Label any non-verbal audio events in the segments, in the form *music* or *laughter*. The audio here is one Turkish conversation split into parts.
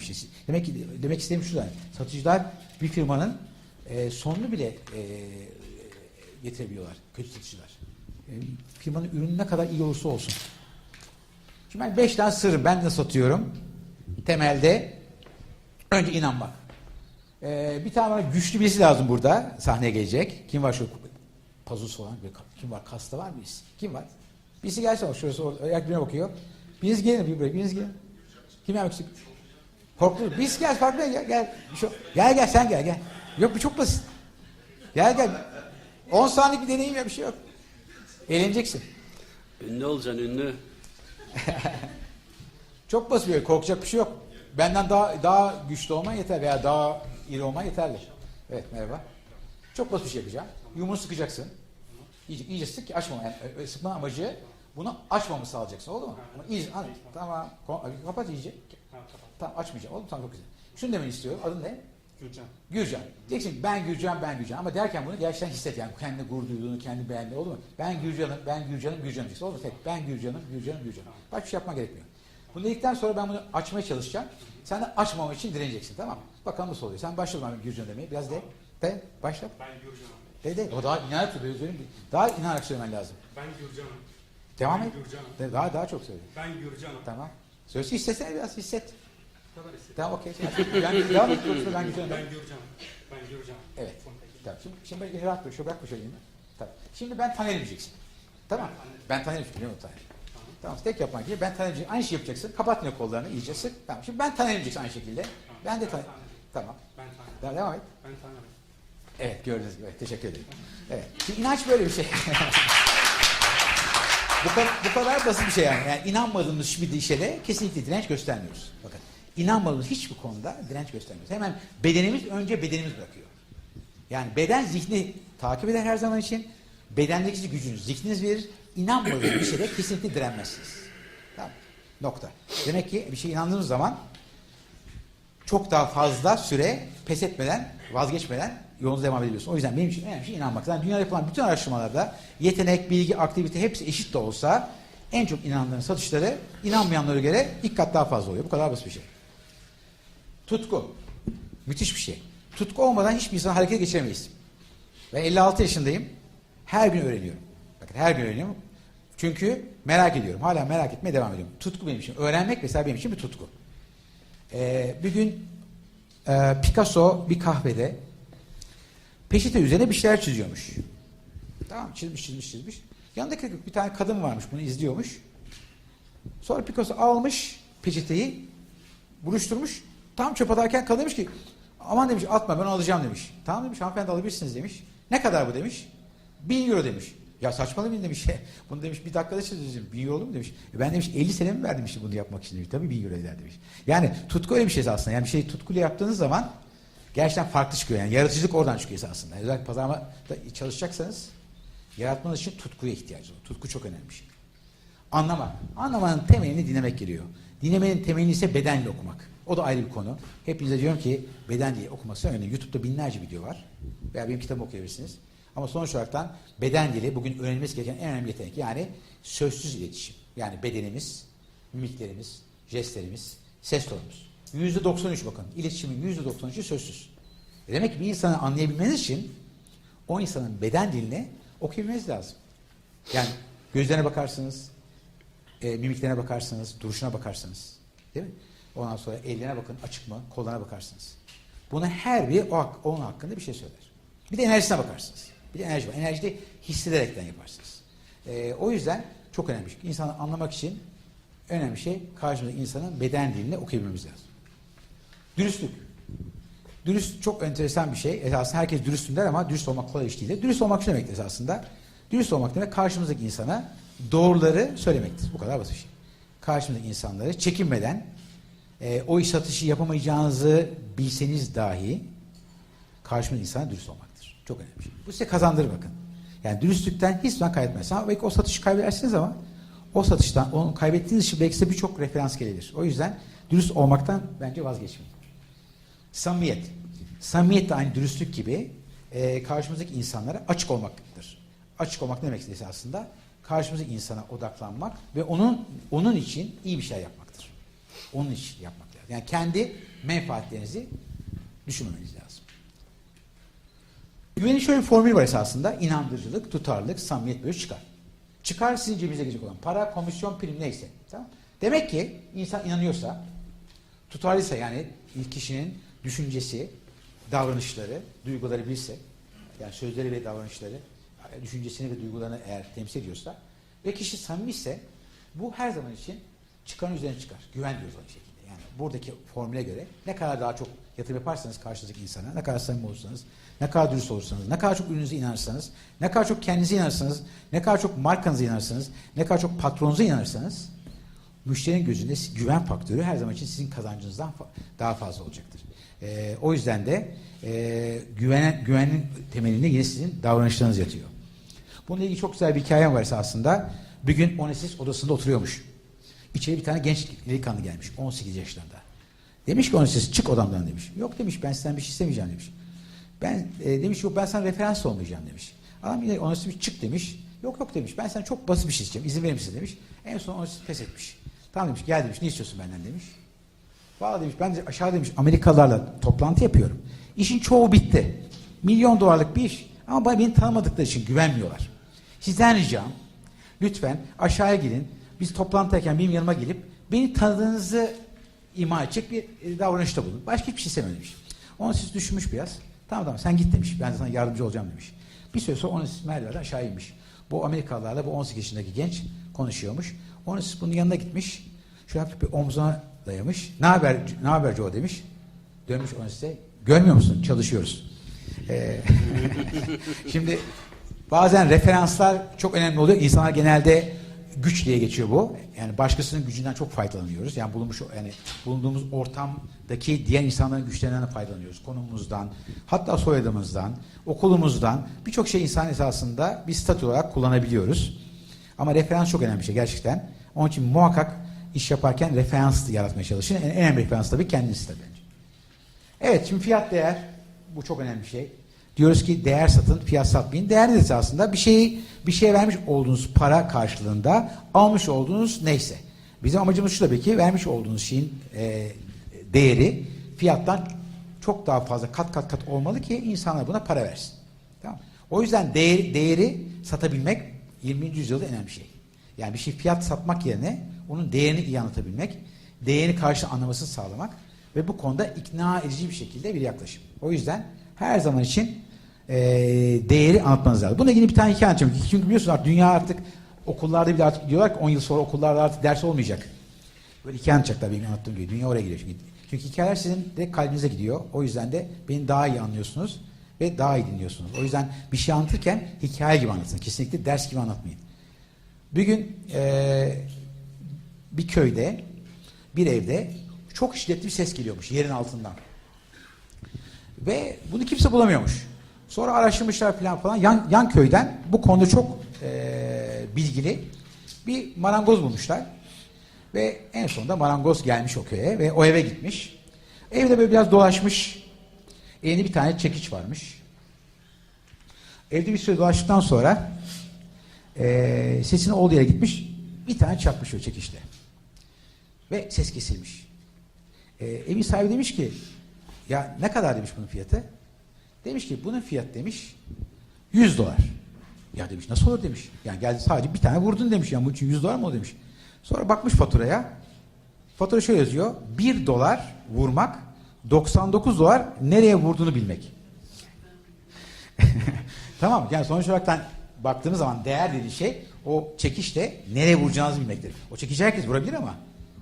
bir şey. Demek ki demek istediğim şu yani satıcılar bir firmanın e, sonunu bile e, getirebiliyorlar. Kötü satıcılar. E, firmanın ürünü ne kadar iyi olursa olsun. Şimdi ben beş tane sırrım. Ben nasıl satıyorum? Temelde önce inanmak. E, bir tane bana güçlü birisi lazım burada. Sahneye gelecek. Kim var şu pazusu olan? bir- Kim var? Kasta var mıyız? Kim var? Birisi gelse bak şurası orada. Ayak bakıyor. Biriniz gelin bir buraya. Biriniz gelin. Kim yapmak istiyor? Korktu. Biz gel farklı gel gel. Şu, gel gel sen gel gel. Yok bu çok basit. Gel gel. 10 saniyelik bir deneyim ya bir şey yok. Eğleneceksin. Ünlü olacaksın ünlü. *laughs* Çok basit böyle korkacak bir şey yok. Benden daha daha güçlü olman yeter veya daha iri olman yeterli. Evet merhaba. Çok basit bir şey yapacağım. Yumruğu sıkacaksın. İyice, iyice sık ki açma. Yani, e, sıkma amacı bunu açmamı sağlayacaksın oldu mu? Ama iyice, hani, tamam. Kapat iyice. Tamam açmayacağım. Oldu? Tamam çok güzel. Şunu demeni istiyorum. Adın ne? Gürcan. Gürcan. Diyeceksin ben Gürcan, ben Gürcan. Ama derken bunu gerçekten hisset yani. Kendi gurur duyduğunu, kendi beğendiğini oldu mu? Ben Gürcan'ım, ben Gürcan'ım, Gürcan'ım diyeceksin. Oldu mu? Tek. Ben Gürcan'ım, Gürcan'ım, Gürcan'ım. Başka bir şey yapman gerekmiyor. Bunu dedikten sonra ben bunu açmaya çalışacağım. Sen de açmamak için direneceksin tamam mı? Bakalım nasıl oluyor. Sen başla ben Gürcan demeye. Biraz de. De. Başla. Ben Gürcan'ım. De de. O daha inanarak söyleyeyim. Daha inanarak söylemen lazım. Ben Gürcan'ım. Devam ben et. Gürcan'ım. De, daha daha çok söyle. Ben Gürcan'ım. Tamam. Söylesi hissetsene biraz hisset. Bu kadar hissettim. Tamam okey. Ben, devam et. Yoksa ben Gürcan'ım. Ben Gürcan'ım. Ben Gürcan'ım. Evet. Tamam. Şimdi, şimdi rahat dur. Şu bırakma şöyle elini. Tamam. Şimdi ben tanerim diyeceksin. Tamam. Ben tanerim biliyor musun taner? Tamam. Tek yapmak gibi ben tanerim diyeceksin. Aynı şey yapacaksın. Kapat yine kollarını iyice sık. Tamam. Şimdi ben tanerim diyeceksin aynı şekilde. Ben de tanerim. Tamam. Ben tanırım. Devam, devam et. Ben tanırım. Evet gördüğünüz gibi. Teşekkür ederim. Evet. Şimdi inanç böyle bir şey. *laughs* bu, kadar, bu kadar basit bir şey yani. yani inanmadığımız bir şeye kesinlikle direnç göstermiyoruz. Bakın inanmadığımız hiçbir konuda direnç göstermiyoruz. Hemen bedenimiz önce bedenimiz bırakıyor. Yani beden zihni takip eder her zaman için. Bedendeki gücünüz zihniniz verir. İnanmadığınız bir şeye kesinlikle direnmezsiniz. Tamam. Nokta. Demek ki bir şeye inandığınız zaman çok daha fazla süre pes etmeden, vazgeçmeden yolunuza devam ediyorsun. O yüzden benim için önemli şey inanmak. Zaten dünyada yapılan bütün araştırmalarda yetenek, bilgi, aktivite hepsi eşit de olsa en çok inananların satışları inanmayanlara göre ilk kat daha fazla oluyor. Bu kadar basit bir şey. Tutku. Müthiş bir şey. Tutku olmadan hiçbir insan harekete geçiremeyiz. Ben 56 yaşındayım. Her gün öğreniyorum. Bakın her gün öğreniyorum. Çünkü merak ediyorum. Hala merak etmeye devam ediyorum. Tutku benim için. Öğrenmek mesela benim için bir tutku. Ee, bir gün e, Picasso bir kahvede peçete üzerine bir şeyler çiziyormuş. Tamam çizmiş çizmiş çizmiş. Yanındaki bir tane kadın varmış bunu izliyormuş. Sonra Picasso almış peçeteyi buluşturmuş. Tam çöp atarken kadın demiş ki aman demiş atma ben alacağım demiş. Tamam demiş hanımefendi alabilirsiniz demiş. Ne kadar bu demiş. Bin euro demiş. Ya saçmalamayın demiş. *laughs* Bunu demiş bir dakikada çözeceğim. Bin euro mu demiş. E ben demiş 50 sene mi verdim işte bunu yapmak için demiş. Tabii bin euro eder demiş. Yani tutku öyle bir şey aslında. Yani bir şeyi tutkuyla yaptığınız zaman gerçekten farklı çıkıyor. Yani yaratıcılık oradan çıkıyor aslında. Özellikle pazarlamada çalışacaksanız yaratmanız için tutkuya ihtiyacınız var. Tutku çok önemli bir şey. Anlamak. Anlamanın temelini dinlemek geliyor. Dinlemenin temelini ise bedenle okumak. O da ayrı bir konu. Hepinize diyorum ki beden dili okuması önemli. YouTube'da binlerce video var. Veya benim kitabımı okuyabilirsiniz. Ama sonuç olarak beden dili bugün öğrenilmesi gereken en önemli yetenek. Yani sözsüz iletişim. Yani bedenimiz, mimiklerimiz, jestlerimiz, ses tonumuz. Yüzde 93 bakın. İletişimin yüzde 93'ü sözsüz. E Demek ki bir insanı anlayabilmeniz için o insanın beden dilini okuyabilmeniz lazım. Yani gözlerine bakarsınız, e, mimiklerine bakarsınız, duruşuna bakarsınız. Değil mi? Ondan sonra ellerine bakın açık mı, kollarına bakarsınız. Buna her biri o, onun hakkında bir şey söyler. Bir de enerjisine bakarsınız. Bir de enerji var. Enerji de hissederekten yaparsınız. E, o yüzden çok önemli. bir şey. İnsanı anlamak için önemli şey karşımızdaki insanın beden dilini okuyabilmemiz lazım. Dürüstlük. Dürüst çok enteresan bir şey. Esasında herkes dürüstüm der ama dürüst olmak kolay iş değil. Dürüst olmak şu demektir esasında. Dürüst olmak demek karşımızdaki insana doğruları söylemektir. Bu kadar basit bir şey. Karşımızdaki insanları çekinmeden e, o iş satışı yapamayacağınızı bilseniz dahi karşımızdaki insana dürüst olmaktır. Çok önemli şey. Bu size kazandırır bakın. Yani dürüstlükten hiç zaman kaybetmezsiniz. Ama belki o satışı kaybedersiniz ama o satıştan, onu kaybettiğiniz için belki size birçok referans gelebilir. O yüzden dürüst olmaktan bence vazgeçmeyin. Samimiyet. Samimiyet de aynı dürüstlük gibi e, karşımızdaki insanlara açık olmaktır. Açık olmak ne demek aslında? Karşımızdaki insana odaklanmak ve onun onun için iyi bir şey yapmaktır. Onun için yapmak lazım. Yani kendi menfaatlerinizi düşünmemeniz lazım. Güvenin şöyle bir formülü var esasında. İnandırıcılık, tutarlılık, samimiyet böyle çıkar. Çıkar sizin cebinize gelecek olan para, komisyon, prim neyse. Tamam? Demek ki insan inanıyorsa, tutarlıysa yani kişinin düşüncesi, davranışları, duyguları bilse, yani sözleri ve davranışları, düşüncesini ve duygularını eğer temsil ediyorsa ve kişi samimi ise bu her zaman için çıkanın üzerine çıkar. Güven diyoruz aynı şekilde. Yani buradaki formüle göre ne kadar daha çok yatırım yaparsanız karşınızdaki insana, ne kadar samimi olursanız, ne kadar dürüst olursanız, ne kadar çok ürününüze inanırsanız, ne kadar çok kendinize inanırsanız, ne kadar çok markanıza inanırsanız, ne kadar çok patronunuza inanırsanız müşterinin gözünde güven faktörü her zaman için sizin kazancınızdan daha fazla olacaktır. Ee, o yüzden de e, güvenen, güvenin temelinde yine sizin davranışlarınız yatıyor. Bununla ilgili çok güzel bir hikayem var esasında. Bir gün Onesis odasında oturuyormuş. İçeri bir tane genç delikanlı gelmiş. 18 yaşlarında. Demiş ki Onesis çık odamdan demiş. Yok demiş ben sizden bir şey istemeyeceğim demiş. Ben e, demiş yok ben sana referans olmayacağım demiş. Adam yine Onesis demiş çık demiş. Yok yok demiş ben sana çok basit bir şey isteyeceğim. İzin verir misin demiş. En son Onesis pes etmiş. Tamam demiş gel demiş ne istiyorsun benden demiş. Valla demiş ben de aşağı demiş Amerikalılarla toplantı yapıyorum. İşin çoğu bitti. Milyon dolarlık bir iş. Ama beni tanımadıkları için güvenmiyorlar. Sizden ricam lütfen aşağıya gidin. Biz toplantıdayken benim yanıma gelip beni tanıdığınızı ima edecek bir e, davranışta bulun. Başka hiçbir şey istemiyorum demiş. Onu siz düşünmüş biraz. Tamam tamam sen git demiş. Ben sana yardımcı olacağım demiş. Bir süre sonra onu siz merdivenlerden aşağı inmiş. Bu Amerikalılarla bu 18 yaşındaki genç konuşuyormuş. Onu siz bunun yanına gitmiş. Şöyle hafif bir omzuna dayamış. Ne haber, ne haber Joe demiş. Dönmüş onu size. Görmüyor musun? Çalışıyoruz. Ee, *laughs* Şimdi bazen referanslar çok önemli oluyor. İnsanlar genelde güç diye geçiyor bu. Yani başkasının gücünden çok faydalanıyoruz. Yani bulunmuş yani bulunduğumuz ortamdaki diğer insanların güçlerinden de faydalanıyoruz. Konumumuzdan, hatta soyadımızdan, okulumuzdan birçok şey insan esasında bir statü olarak kullanabiliyoruz. Ama referans çok önemli bir şey gerçekten. Onun için muhakkak iş yaparken referans yaratmaya çalışın. En önemli referans tabii kendisi tabii. Evet şimdi fiyat değer bu çok önemli bir şey. Diyoruz ki değer satın, fiyat satmayın. Değer de esasında bir şeyi bir şeye vermiş olduğunuz para karşılığında almış olduğunuz neyse. Bizim amacımız şu tabii ki vermiş olduğunuz şeyin e, değeri fiyattan çok daha fazla kat kat kat olmalı ki insanlar buna para versin. Tamam. O yüzden değeri, değeri satabilmek 20. yüzyılda önemli şey. Yani bir şey fiyat satmak yerine onun değerini iyi anlatabilmek, değerini karşı anlamasını sağlamak ve bu konuda ikna edici bir şekilde bir yaklaşım. O yüzden her zaman için e, değeri anlatmanız lazım. Bununla ilgili bir tane hikaye anlatacağım. Çünkü biliyorsunuz artık dünya artık okullarda bile artık diyorlar ki 10 yıl sonra okullarda artık ders olmayacak. Böyle hikaye anlatacaklar benim anlattığım gibi. Dünya oraya gidiyor çünkü. Çünkü hikayeler sizin de kalbinize gidiyor. O yüzden de beni daha iyi anlıyorsunuz ve daha iyi dinliyorsunuz. O yüzden bir şey anlatırken hikaye gibi anlatın. Kesinlikle ders gibi anlatmayın. Bir gün e, bir köyde, bir evde çok şiddetli bir ses geliyormuş yerin altından. Ve bunu kimse bulamıyormuş. Sonra araştırmışlar falan falan. Yan, yan köyden bu konuda çok e, bilgili bir marangoz bulmuşlar. Ve en sonunda marangoz gelmiş o köye ve o eve gitmiş. Evde böyle biraz dolaşmış. Elinde bir tane çekiç varmış. Evde bir süre dolaştıktan sonra e, sesini olduğu yere gitmiş. Bir tane çakmış o çekiçle. Ve ses kesilmiş. E, evin sahibi demiş ki ya ne kadar demiş bunun fiyatı? Demiş ki bunun fiyatı demiş 100 dolar. Ya demiş nasıl olur demiş. Yani geldi sadece bir tane vurdun demiş. Yani bunun için 100 dolar mı o demiş. Sonra bakmış faturaya. Fatura şöyle yazıyor. 1 dolar vurmak 99 dolar nereye vurduğunu bilmek. *laughs* tamam yani sonuç olarak baktığımız zaman değer dediği şey o çekişte nereye vuracağınızı bilmektir. O çekişi herkes vurabilir ama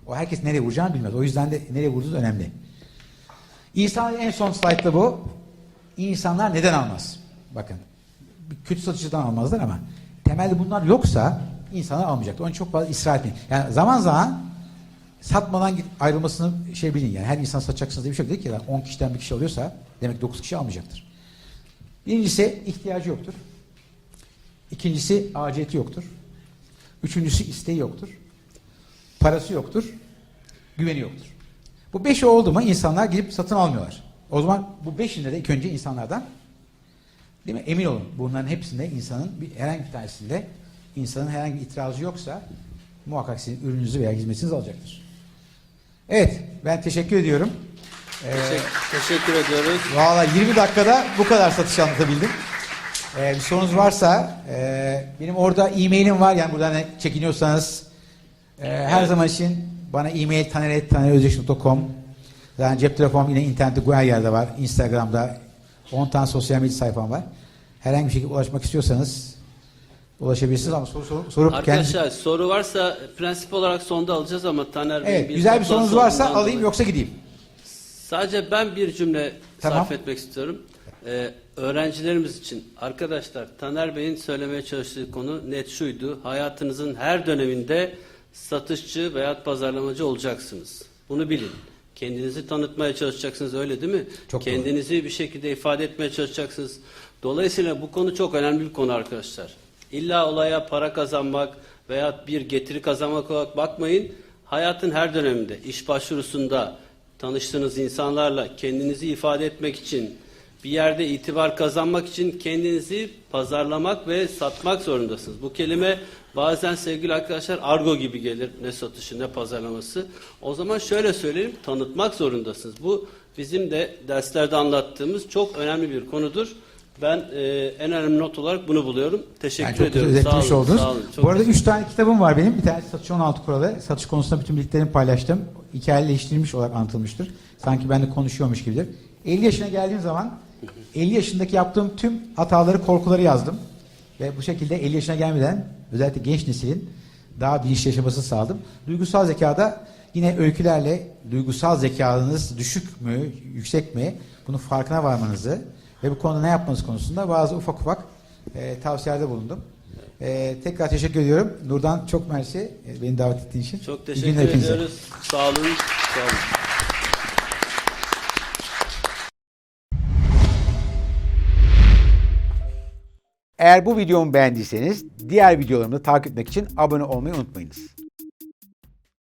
o herkes nereye vuracağını bilmez. O yüzden de nereye vurduğunuz önemli. İnsan en son slaytta bu. İnsanlar neden almaz? Bakın. Kötü satıcıdan almazlar ama temelde bunlar yoksa insanlar almayacaktır. Onun çok fazla ısrar etmeyin. Yani zaman zaman satmadan ayrılmasını şey bilin yani. Her insan satacaksınız diye bir şey yok. Değil ki yani 10 kişiden bir kişi alıyorsa demek 9 kişi almayacaktır. Birincisi ihtiyacı yoktur. İkincisi aciyeti yoktur. Üçüncüsü isteği yoktur. Parası yoktur. Güveni yoktur. Bu beşi oldu mu insanlar gidip satın almıyorlar. O zaman bu beşinde de ilk önce insanlardan değil mi? Emin olun bunların hepsinde insanın bir, herhangi bir tanesinde insanın herhangi bir itirazı yoksa muhakkak sizin ürününüzü veya hizmetinizi alacaktır. Evet, ben teşekkür ediyorum. Ee, Teşekkür, teşekkür ediyoruz. Valla 20 dakikada bu kadar satış anlatabildim. Ee, bir sorunuz varsa e, benim orada e-mailim var. Yani buradan çekiniyorsanız e, her zaman için bana e-mail taner.tanerözdeş.com Zaten cep telefonum yine internette her yerde var. Instagram'da 10 tane sosyal medya sayfam var. Herhangi bir şekilde ulaşmak istiyorsanız ulaşabilirsiniz ama soru, soru, sorup Arkadaşlar soru varsa prensip olarak sonda alacağız ama Taner Bey Evet, güzel bir sorunuz varsa alayım dolayı- yoksa gideyim. Sadece ben bir cümle Tamam. sarf etmek istiyorum. Ee, öğrencilerimiz için arkadaşlar Taner Bey'in söylemeye çalıştığı konu net şuydu. Hayatınızın her döneminde satışçı veya pazarlamacı olacaksınız. Bunu bilin. Kendinizi tanıtmaya çalışacaksınız öyle değil mi? Çok doğru. Kendinizi bir şekilde ifade etmeye çalışacaksınız. Dolayısıyla bu konu çok önemli bir konu arkadaşlar. İlla olaya para kazanmak veya bir getiri kazanmak olarak bakmayın. Hayatın her döneminde, iş başvurusunda, tanıştığınız insanlarla kendinizi ifade etmek için, bir yerde itibar kazanmak için kendinizi pazarlamak ve satmak zorundasınız. Bu kelime bazen sevgili arkadaşlar argo gibi gelir. Ne satışı ne pazarlaması. O zaman şöyle söyleyeyim tanıtmak zorundasınız. Bu bizim de derslerde anlattığımız çok önemli bir konudur. Ben e, en önemli not olarak bunu buluyorum. Teşekkür Yani çok ediyorum. Sağ olun, oldunuz. sağ olun. Çok Bu arada 3 tane kitabım var benim. Bir tanesi Satış 16 Kuralı. Satış konusunda bütün bildiklerimi paylaştım. Hikayeleştirilmiş olarak anlatılmıştır. Sanki ben de konuşuyormuş gibidir. 50 yaşına geldiğim zaman 50 yaşındaki yaptığım tüm hataları, korkuları yazdım. Ve bu şekilde 50 yaşına gelmeden özellikle genç neslin daha bilinçli yaşamasını sağladım. Duygusal zekada yine öykülerle duygusal zekanız düşük mü, yüksek mi bunun farkına varmanızı ve bu konuda ne yapmanız konusunda bazı ufak ufak e, tavsiyelerde bulundum. E, tekrar teşekkür ediyorum. Nurdan çok mersi e, beni davet ettiğin için. Çok teşekkür günler hepinize. ediyoruz. Sağ olun. Sağ olun. Eğer bu videomu beğendiyseniz diğer videolarımı da takip etmek için abone olmayı unutmayınız.